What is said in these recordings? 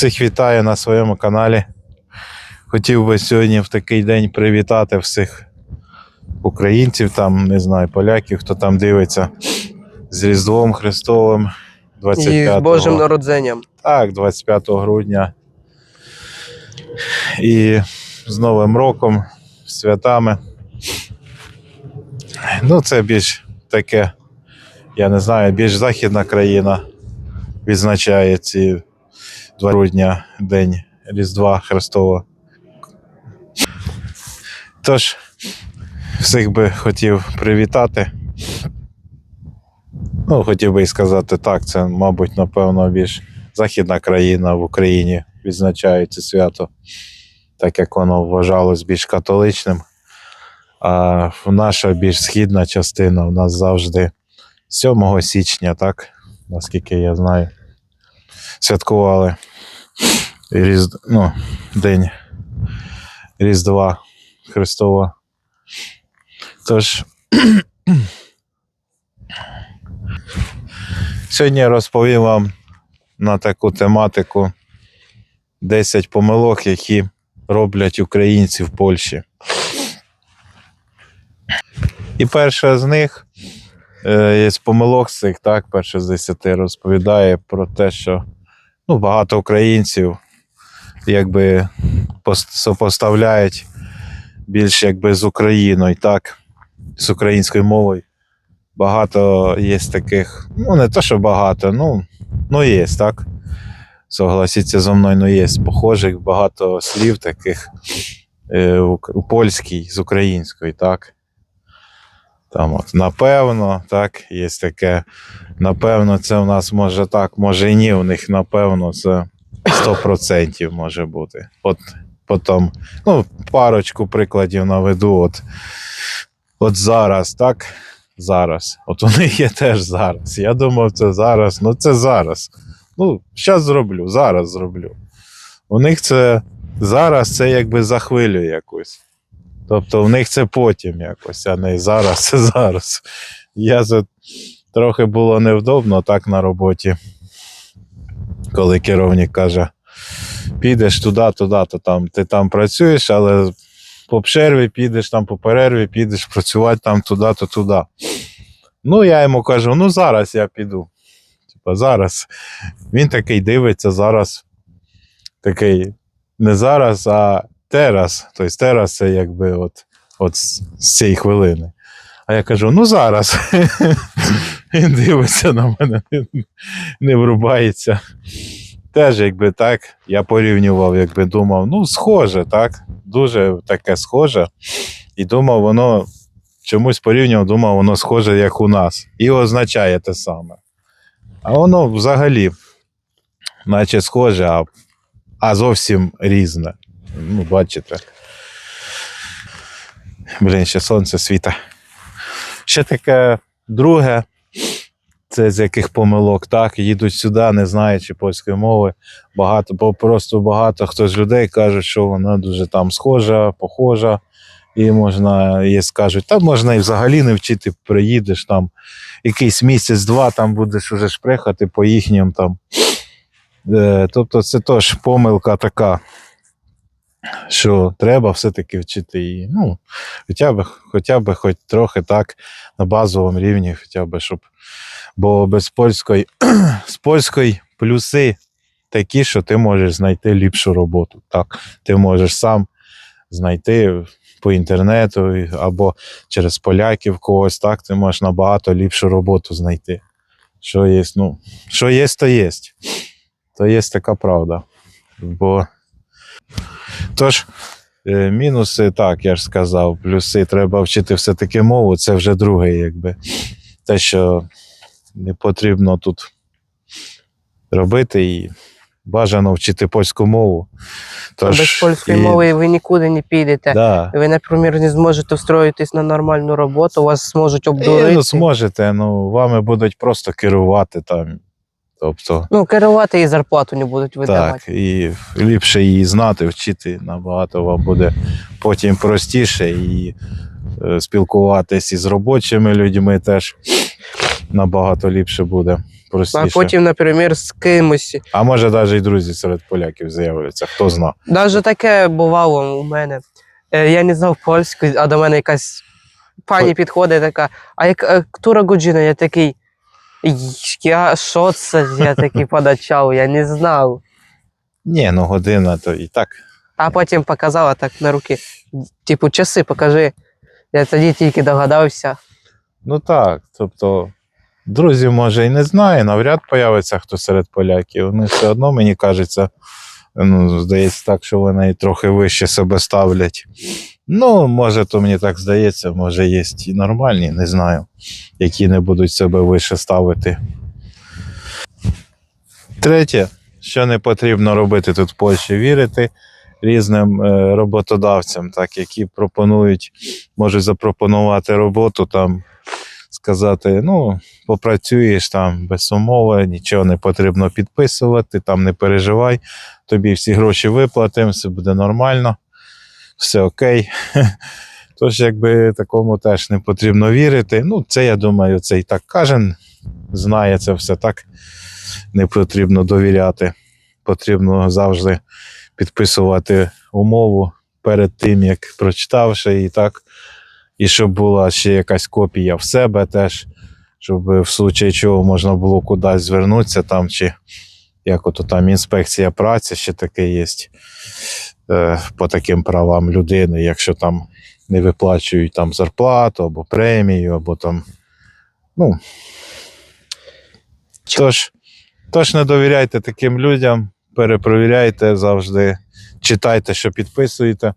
Всіх вітаю на своєму каналі. Хотів би сьогодні в такий день привітати всіх українців, там, не знаю, поляків, хто там дивиться з Різдвом Христовим І 25 з Божим народженням. так, 25 грудня. І з Новим роком, святами. Ну, це більш таке, я не знаю, більш західна країна відзначає ці 2 грудня День Різдва Христова. Тож, всіх би хотів привітати. Ну, хотів би і сказати так, це, мабуть, напевно, більш західна країна в Україні відзначає це свято, так як воно вважалось більш католичним. А наша більш східна частина у нас завжди 7 січня, так, наскільки я знаю, святкували Різд... ну, День Різдва Христова. Тож, сьогодні я розповім вам на таку тематику 10 помилок, які роблять українці в Польщі. І перша з них е, з помилок з цих, так, перша з 10 розповідає про те, що ну, багато українців якби пос- сопоставляють більш якби з Україною, так, з українською мовою. Багато є таких, ну не то, що багато, ну, ну є, так. Согласіться зі мною, ну є похожих багато слів таких е, у польській з української, так. Там от, напевно, так, є таке. Напевно, це в нас може так, може і ні, у них, напевно, це 100% може бути. От потім, ну, парочку прикладів наведу. От, от зараз, так? Зараз. От у них є теж зараз. Я думав, це зараз. Ну, це зараз. Ну, зараз зроблю, зараз зроблю. У них це зараз це якби за хвилю якусь. Тобто в них це потім якось, а не зараз, це зараз. Я за... трохи було невдобно так на роботі, коли керівник каже: підеш туди, туди, то там ти там працюєш, але по перерві підеш, там по перерві підеш працювати там туди, то туди. Ну, я йому кажу: ну зараз я піду. Типа зараз. Він такий дивиться зараз. Такий не зараз, а тераз. Тобто тераз це якби от, от з цієї хвилини. А я кажу: ну зараз. Він дивиться на мене, не, не врубається. Теж, якби так, я порівнював, якби думав, ну, схоже, так, дуже таке схоже. І думав, воно чомусь порівнював, думав, воно схоже, як у нас. І означає те саме. А воно взагалі, наче схоже, а, а зовсім різне. Ну, бачите. Блін, ще сонце світа. Ще таке друге, це з яких помилок, так, їдуть сюди, не знаючи польської мови. Багато, просто багато хто з людей каже, що вона дуже там схожа, похожа. І можна, є скажуть, та можна і взагалі не вчити, приїдеш там якийсь місяць-два, там будеш уже шпрехати по їхнім там. Е, тобто це теж помилка така, що треба все-таки вчити її. Ну, хоча б, хоча б хоч трохи так на базовому рівні, хоча б, щоб. Бо без польської, з польської плюси такі, що ти можеш знайти ліпшу роботу. Так, ти можеш сам знайти по інтернету або через поляків когось, так, ти можеш набагато ліпшу роботу знайти. Що є, ну, що є, то є. То є така правда. Бо тож, е, мінуси, так, я ж сказав, плюси треба вчити все-таки мову, це вже друге, якби. Те, що не потрібно тут робити і бажано вчити польську мову. Тож, Без польської і- мови ви нікуди не підете. Да. Ви, наприклад, не зможете встроїтись на нормальну роботу, вас зможуть І, обдурити. ну, зможете, ну, вами будуть просто керувати там. Тобто, Ну, керувати і зарплату не будуть видавати. так, і ліпше її знати, вчити набагато вам буде потім простіше і е, спілкуватись із робочими людьми теж. набагато ліпше буде. Простіше. А потім, наприклад, з кимось. А може навіть і друзі серед поляків з'являться, хто зна. Навіть таке бувало у мене. Е, Я не знав польську, а до мене якась пані підходить така, а як е, ктура годжина? Я такий. Я що це? Я такий подачав, я не знав. Ні, ну година то і так. А потім показала так на руки. Типу, часи покажи. Я тоді тільки догадався. Ну так. Тобто, друзів, може, і не знає, навряд появиться хто серед поляків. Вони все одно, мені кажеться, ну, здається так, що вони трохи вище себе ставлять. Ну, може, то мені так здається, може, є і нормальні, не знаю, які не будуть себе вище ставити. Третє, що не потрібно робити тут в Польщі, вірити різним е, роботодавцям, так, які пропонують, можуть запропонувати роботу там, сказати, ну, попрацюєш там без умови, нічого не потрібно підписувати, там не переживай, тобі всі гроші виплатимо, все буде нормально, все окей. Тож, якби такому теж не потрібно вірити. Ну, це я думаю, це і так кожен знає це все так. Не потрібно довіряти. Потрібно завжди підписувати умову перед тим, як прочитавши, і так. І щоб була ще якась копія в себе теж, щоб в случаї чого можна було кудись звернутися там, чи як ото там інспекція праці ще таке є е, по таким правам людини, якщо там не виплачують там зарплату або премію, або там. Ну. Тож, тож не довіряйте таким людям, перепровіряйте завжди, читайте, що підписуєте.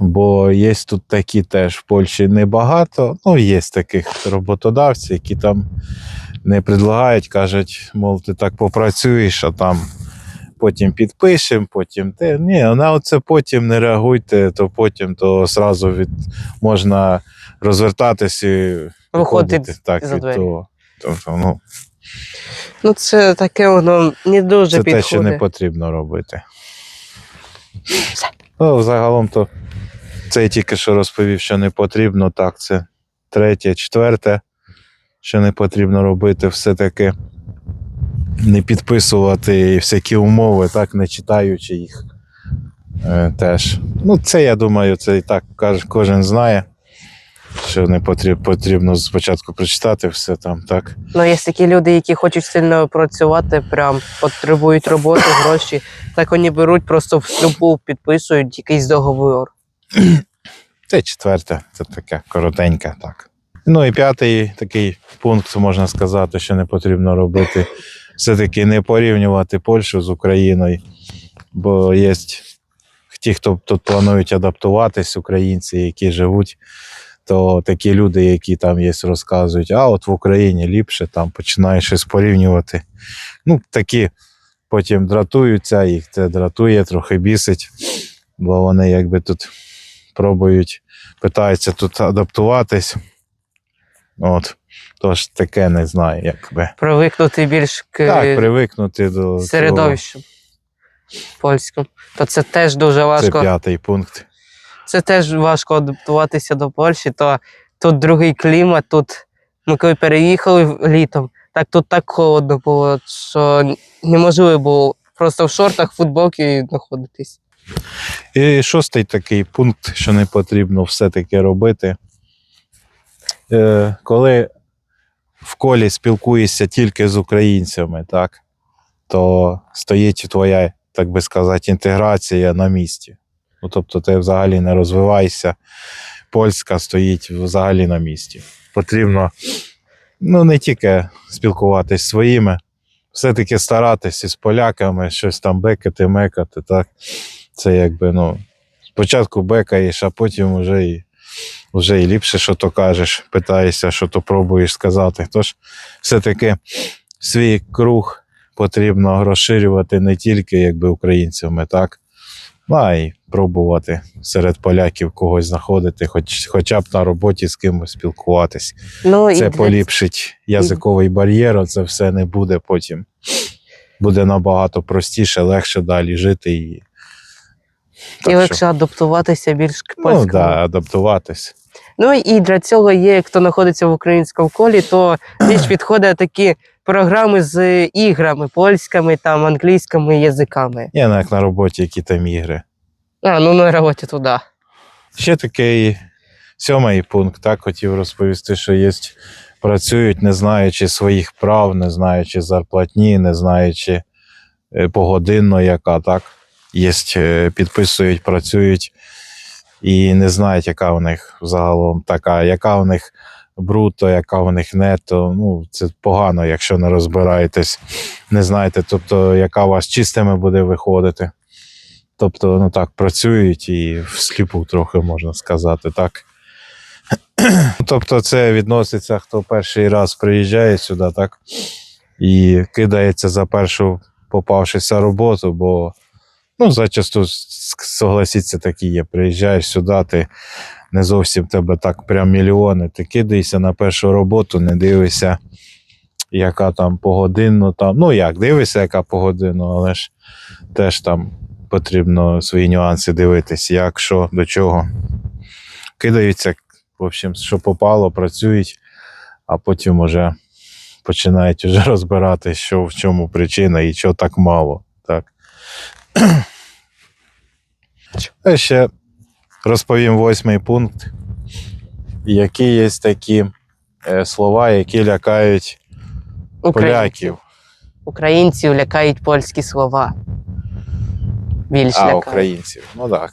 Бо є тут такі теж в Польщі небагато. Ну, є таких роботодавців, які там не предлагають, кажуть, мов, ти так попрацюєш, а там потім підпишемо, потім те. Ні, на оце потім не реагуйте, то потім то зразу від можна розвертатись і Виходити так, за від двері. того. Тобто, ну, Ну, це таке воно не дуже це те, що не потрібно робити. Ну, загалом то це я тільки що розповів, що не потрібно. Так, це третє, четверте, що не потрібно робити, все-таки не підписувати всякі умови, так, не читаючи їх. Е, теж. Ну, це я думаю, це і так кожен знає, що не потрібно, потрібно спочатку прочитати все там, так. Ну, є такі люди, які хочуть сильно працювати, прям потребують роботи, гроші. Так вони беруть, просто в любов підписують якийсь договор. Це четверте, це таке коротеньке, так. Ну і п'ятий такий пункт, можна сказати, що не потрібно робити. Все-таки не порівнювати Польщу з Україною, бо є ті, хто тут планують адаптуватись, українці, які живуть, то такі люди, які там є, розказують, а от в Україні ліпше, там починаєш щось порівнювати. Ну, такі потім дратуються, їх це дратує, трохи бісить, бо вони якби тут пробують, питаються тут адаптуватись. От. Тож таке не знаю, якби. Привикнути більш к Так, привикнути до цього. середовищу польському. То це теж дуже Це важко. п'ятий пункт. Це теж важко адаптуватися до Польщі, то тут другий клімат, тут ми коли переїхали літом, так тут так холодно було, що неможливо було просто в шортах, футболці знаходитись. І шостий такий пункт, що не потрібно все-таки робити. Е, коли в колі спілкуєшся тільки з українцями, так, то стоїть твоя, так би сказати, інтеграція на місці. Ну, тобто ти взагалі не розвиваєшся, польська стоїть взагалі на місці. Потрібно ну, не тільки спілкуватись зі своїми, все-таки старатися з поляками, щось там бекати, мекати, так. Це якби, ну, спочатку бекаєш, а потім вже і, вже і ліпше, що то кажеш, питаєшся, що то пробуєш сказати. Тож, все-таки свій круг потрібно розширювати не тільки якби українцями, так, ну, а й пробувати серед поляків когось знаходити, хоч, хоча б на роботі з кимось спілкуватись. Ну, Це і поліпшить язиковий бар'єр, а це все не буде потім. Буде набагато простіше, легше далі жити і. І легше що, адаптуватися більш к ну, польському. да, адаптуватись. Ну і для цього є, хто знаходиться в українському колі, то більш підходять такі програми з іграми, польськими, там, англійськими язиками. Ну як на роботі, які там ігри. А, ну на роботі туди. Ще такий сьомий пункт, так хотів розповісти, що є, працюють, не знаючи своїх прав, не знаючи зарплатні, не знаючи е, погодинно, яка так. Є, е, підписують, працюють і не знають, яка у них загалом така, яка у них бруто, яка у них нето. Ну, це погано, якщо не розбираєтесь, не знаєте, тобто, яка у вас чистими буде виходити. Тобто, ну так, працюють і всліпу трохи можна сказати, так. Тобто, це відноситься, хто перший раз приїжджає сюди, так, і кидається за першу попавшися роботу, бо ну, зачасту согласіться, такі є. Приїжджаєш сюди, ти не зовсім тебе так прям мільйони. Ти кидаєшся на першу роботу, не дивишся, яка там погодинно там. Ну як, дивишся, яка погодинно, але ж теж там потрібно свої нюанси дивитись, як, що, до чого. Кидаються, в общем, що попало, працюють, а потім уже починають уже розбирати, що в чому причина і чого так мало. А ще розповім восьмий пункт, які є такі е, слова, які лякають поляків. Українців лякають польські слова. Більш А, лякають. українців. Ну так.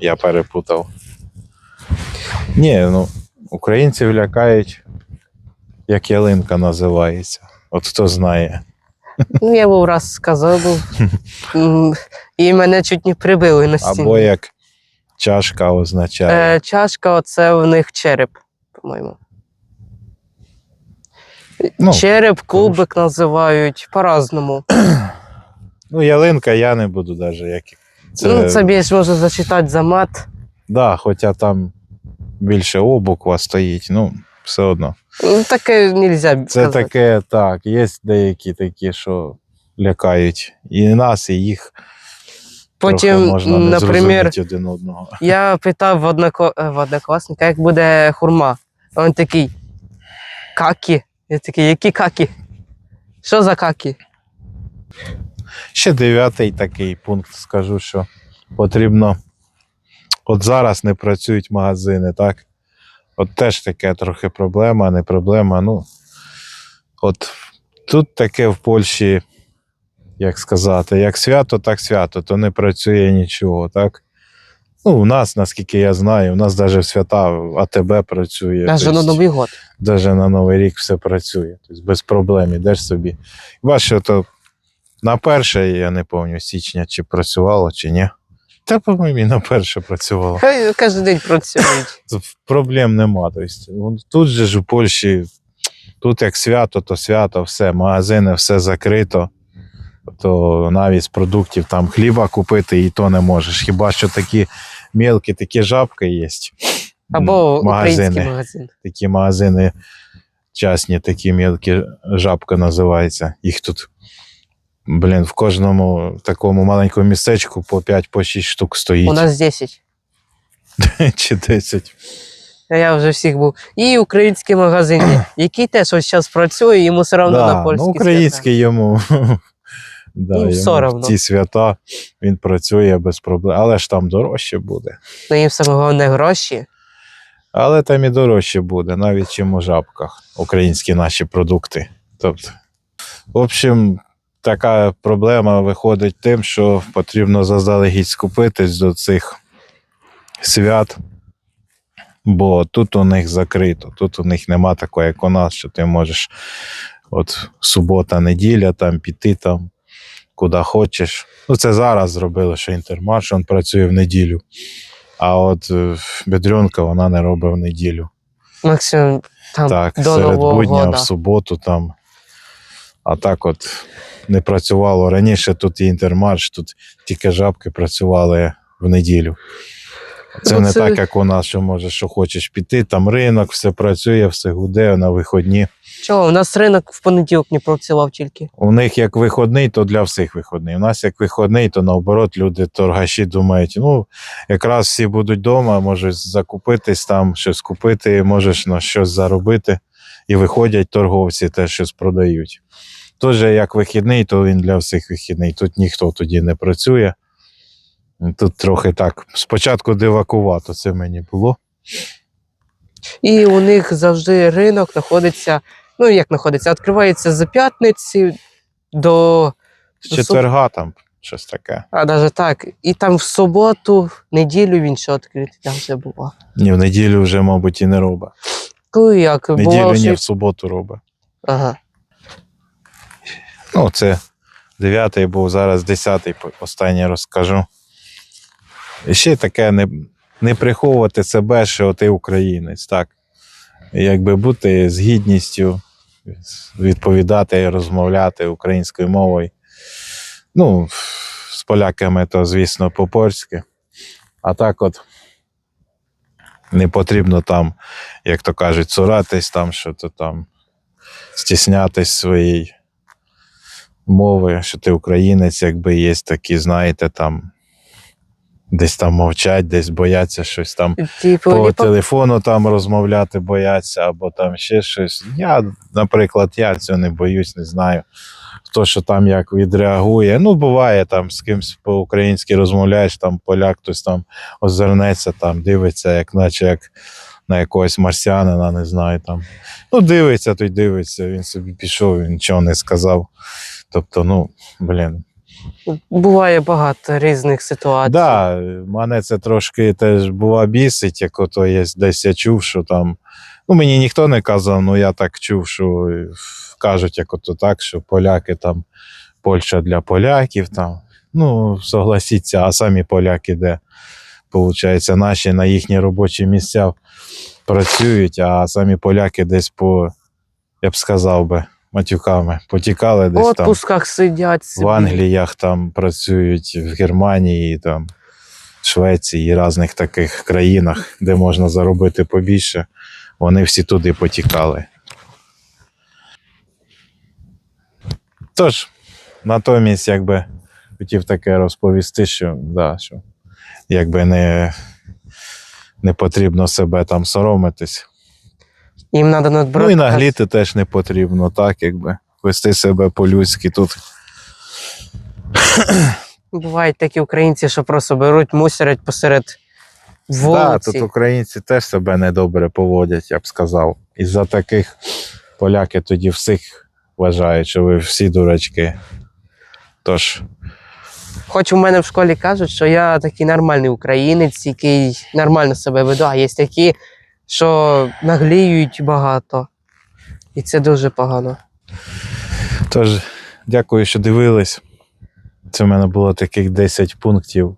Я перепутав. Ні, ну, українців лякають, як ялинка називається. От хто знає. Ну, я був раз сказав, був. І мене чуть не прибили на стіну. Або як чашка означає. Е, чашка, оце в них череп, по-моєму. Ну, череп, кубик називають по-разному. Ну, ялинка я не буду навіть. Як... Це, Ну, це більш можна зачитати за мат. Да, хоча там більше О буква стоїть, ну, все одно. Ну, таке не можна Це таке, так, є деякі такі, що лякають і нас, і їх. Потім, трохи можна не наприклад, зрозуміти один одного. я питав в, однако... в однокласника, як буде хурма. А Він такий. Какі. Я такий, які какі? Що за какі? Ще дев'ятий такий пункт скажу, що потрібно. От зараз не працюють магазини, так? От теж таке трохи проблема, не проблема. Ну, от тут таке в Польщі, як сказати, як свято, так свято, то не працює нічого, так? Ну, у нас, наскільки я знаю, у нас навіть в свята АТБ працює. Навіть на Новий год. Даже на Новий рік все працює. Тобто без проблем ідеш собі. Бачиш, то на перше, я не пам'ятаю, січня чи працювало, чи ні. Та, по-моєму, на перше працювало. Хай кожен день працюють. Проблем нема. Тобто, тут же ж у Польщі, тут як свято, то свято, все, магазини, все закрито. То навіть з продуктів там хліба купити і то не можеш. Хіба що такі мілкі, такі жабки є. Або магазини магазин. такі магазини частні, такі мілкі жабка називається. Їх тут, блін, в кожному такому маленькому містечку по 5 по 6 штук стоїть. У нас 10. Чи 10. А Я вже всіх був. І український магазин, є, який теж ось зараз працює, йому все одно на Да, польські ну, український йому. Да, Їм йому все в равно. ці свята він працює без проблем. Але ж там дорожче буде. Ну, їм саме головне гроші. Але там і дорожче буде, навіть чим у жабках, українські наші продукти. Тобто, в общем, така проблема виходить тим, що потрібно заздалегідь скупитись до цих свят, бо тут у них закрито, тут у них нема такого, як у нас, що ти можеш от субота, неділя, там піти там, куди хочеш. Ну, це зараз зробили, що інтермарш він працює в неділю. А от е, Бедрюнка вона не робить в неділю. Максимум там так, до серед Нового будня года. в суботу там. А так от не працювало. Раніше тут і інтермарш, тут тільки жабки працювали в неділю. Це Ну, не це- так, як у нас, що можеш, що хочеш піти, там ринок, все працює, все гуде на вихідні. Чого, у нас ринок в понеділок не працював тільки. У них як виходний, то для всіх виходний. У нас як виходний, то наоборот люди, торгаші думають, ну, якраз всі будуть вдома, можеш закупитись там, щось купити, можеш на щось заробити. І виходять торговці, теж щось продають. Тож, як вихідний, то він для всіх вихідний. Тут ніхто тоді не працює. Тут трохи так. Спочатку дивакувато це мені було. І у них завжди ринок знаходиться, ну як знаходиться, відкривається з п'ятниці до. З Ну, четверга там щось таке. А навіть так. І там в суботу, в неділю він ще відкритий, там вже було. Ні, в неділю вже, мабуть, і не робить. Коли як В неділю було, ні, що... в суботу робить. Ага. Ну, це дев'ятий був, зараз десятий по- останній розкажу. І ще таке не, не приховувати себе, що ти українець, так. Якби бути з гідністю, відповідати, розмовляти українською мовою. Ну, з поляками то, звісно, по-польськи. А так от не потрібно там, як то кажуть, цуратись там, що то там стіснятись своєї мови, що ти українець, якби є такі, знаєте, там десь там мовчать, десь бояться щось там Типу, по телефону там розмовляти бояться, або там ще щось. Я, наприклад, я цього не боюсь, не знаю. Хто що там як відреагує. Ну, буває там з кимось по-українськи розмовляєш, там поляк хтось там озирнеться, там дивиться, як наче як на якогось марсіанина, не знаю там. Ну, дивиться, той дивиться, він собі пішов, він нічого не сказав. Тобто, ну, блін, буває багато різних ситуацій. Да, мене це трошки теж була бісить, як ото є десь я чув, що там. Ну, мені ніхто не казав, ну я так чув, що кажуть, як ото так, що поляки там, Польща для поляків там. Ну, согласіться, а самі поляки де, получається, наші на їхні робочі місця працюють, а самі поляки десь по, я б сказав би, матюками потікали В десь там отпусках сидять собі. в Англіях там працюють, в Германії, там, Швеції і різних таких країнах, де можна заробити побільше. Вони всі туди потікали. Тож, натомість, якби хотів таке розповісти, що, да, що якби не, не потрібно себе там соромитись. Їм треба надбрати. Ну і нагліти теж не потрібно, так, якби вести себе по-людськи тут. Бувають такі українці, що просто беруть, мусорять посеред Так, вулиці. тут українці теж себе недобре поводять, я б сказав. Із-за таких поляки тоді всіх вважають, що ви всі дурачки. Тож, Хоч у мене в школі кажуть, що я такий нормальний українець, який нормально себе веду, а є такі, що нагліють багато. І це дуже погано. тож, дякую, що дивились. Це в мене було таких 10 пунктів.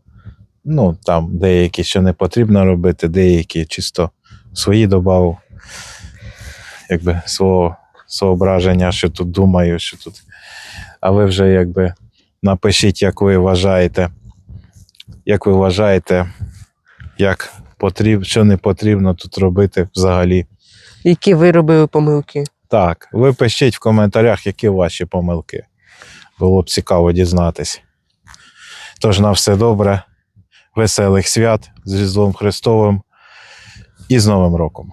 Ну, там деякі, що не потрібно робити, деякі чисто свої додав. Якби свого соображення, що тут думаю, що тут. А ви вже якби напишіть, як ви вважаєте, як ви вважаєте, як потрібно, що не потрібно тут робити взагалі. Які ви робили помилки? Так, ви пишіть в коментарях, які ваші помилки. Було б цікаво дізнатись. Тож на все добре, веселих свят з Різдвом Христовим і з Новим роком.